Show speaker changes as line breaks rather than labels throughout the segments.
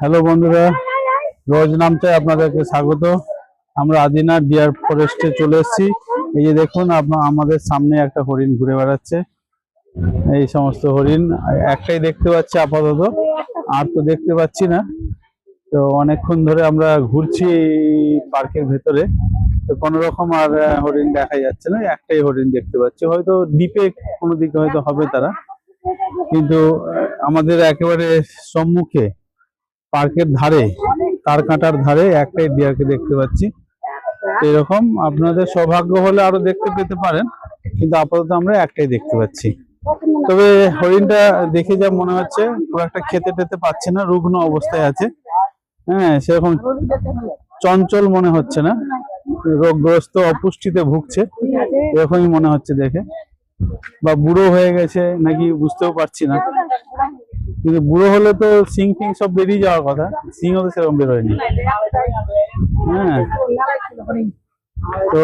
Hello বন্ধুরা, রোজ নামটায় আপনাদেরকে স্বাগত। আমরা আদিনা ডিয়ার ফরেস্টে চলে এসেছি। এই যে দেখুন আপনার আমাদের সামনে একটা হরিণ ঘুরে বেড়াচ্ছে। এই সমস্ত হরিণ, একটাই দেখতে পাচ্ছি আপাতত, আর তো দেখতে পাচ্ছি না। তো অনেকক্ষণ ধরে আমরা ঘুরছি পার্কের ভেতরে। তো কোনো রকম আর হরিণ দেখা যাচ্ছে না, একটাই হরিণ দেখতে পাচ্ছি। হয়তো দ্বীপে কোনো দিকে হয়তো হবে তারা। কিন্তু আমাদের একেবারে সম্মুখে পার্কের ধারে, তার কাঁটার ধারে একটাই ডিয়ারকে দেখতে পাচ্ছি। এরকম আপনাদের সৌভাগ্য হলে আরও দেখতে পেতে পারেন, কিন্তু আপাতত আমরা একটাই দেখতে পাচ্ছি। তবে হরিণটা দেখে যা মনে হচ্ছে, খুব একটা খেতে টেতে পাচ্ছে না, রুগ্ন অবস্থায় আছে। হ্যাঁ সেরকম চঞ্চল মনে হচ্ছে না, রোগগ্রস্ত অপুষ্টিতে ভুগছে, এরকমই মনে হচ্ছে দেখে। বা বুড়ো হয়ে গেছে, নাকি বুঝতেও পারছি না। কিন্তু বুড়ো হলে তো সিং ফিং সব বেরিয়ে যাওয়ার কথা। সিংও তো সেরকম বেরোয়নি। হ্যাঁ। তো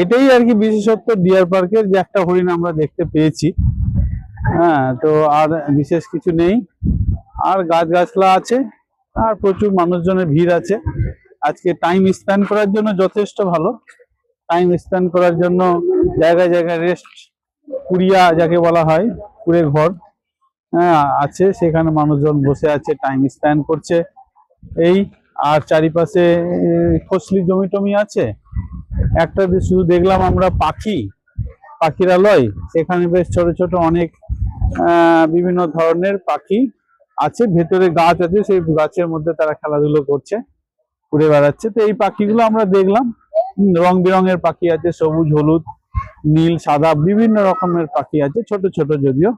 এটাই আর কি বিশেষত্ব ডিয়ার পার্কের, যে একটা হরিণ আমরা দেখতে পেয়েছি। হ্যাঁ তো আর বিশেষ কিছু নেই। আর গাছগাছলা আছে, আর প্রচুর মানুষজনের ভিড় আছে। আজকে টাইম স্পেন্ড করার জন্য যথেষ্ট ভালো। টাইম স্পেন্ড করার জন্য জায়গায় জায়গায় রেস্ট কুড়িয়া যাকে বলা হয় কুড়ে ঘর আছে, সেখানে মানুষজন বসে আছে টাইম স্পেন্ড করছে। এই, আর চারিপাশে ফসলি জমি টমি আছে? একটা শুধু দেখলাম আমরা পাখি পাখিরালয় সেখানে বেশ ছোট ছোট অনেক বিভিন্ন ধরনের পাখি আছে। ভেতরে গাছ আছে, সেই গাছের মধ্যে তারা খেলাধুলো করছে, ঘুরে বেড়াচ্ছে। তো এই পাখিগুলো আমরা দেখলাম। রং বেরঙের পাখি আছে, সবুজ, হলুদ, নীল, সাদা, বিভিন্ন রকমের পাখি আছে, ছোট ছোট যদিও।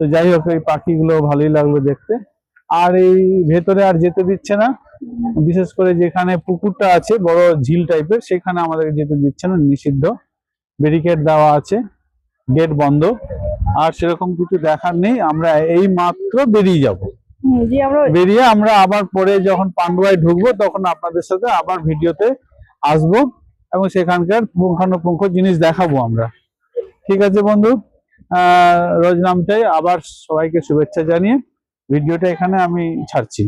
তো যাই হোক এই পাখিগুলো ভালোই লাগল দেখতে। আর এই ভেতরে আর যেতে দিচ্ছে না। বিশেষ করে যেখানে পুকুরটা আছে বড় ঝিল টাইপের সেখানে আমাদের যেতে দিচ্ছে না নিষিদ্ধ। ব্যারিকেড দেওয়া আছে গেট বন্ধ। আর সেরকম কিছু দেখার নেই আমরা এই মাত্র বেরিয়ে যাব। বেরিয়ে আমরা আবার পরে যখন পান্ডুয়ায় ঢুকবো তখন আপনাদের সাথে আবার ভিডিওতে আসব এবং সেখানকার পুঙ্খানুপুঙ্খ জিনিস দেখাবো আমরা। ঠিক আছে বন্ধু? রোজ নামটাই আবার সবাইকে শুভেচ্ছা জানিয়ে ভিডিওটা এখানে আমি ছাড়ছি।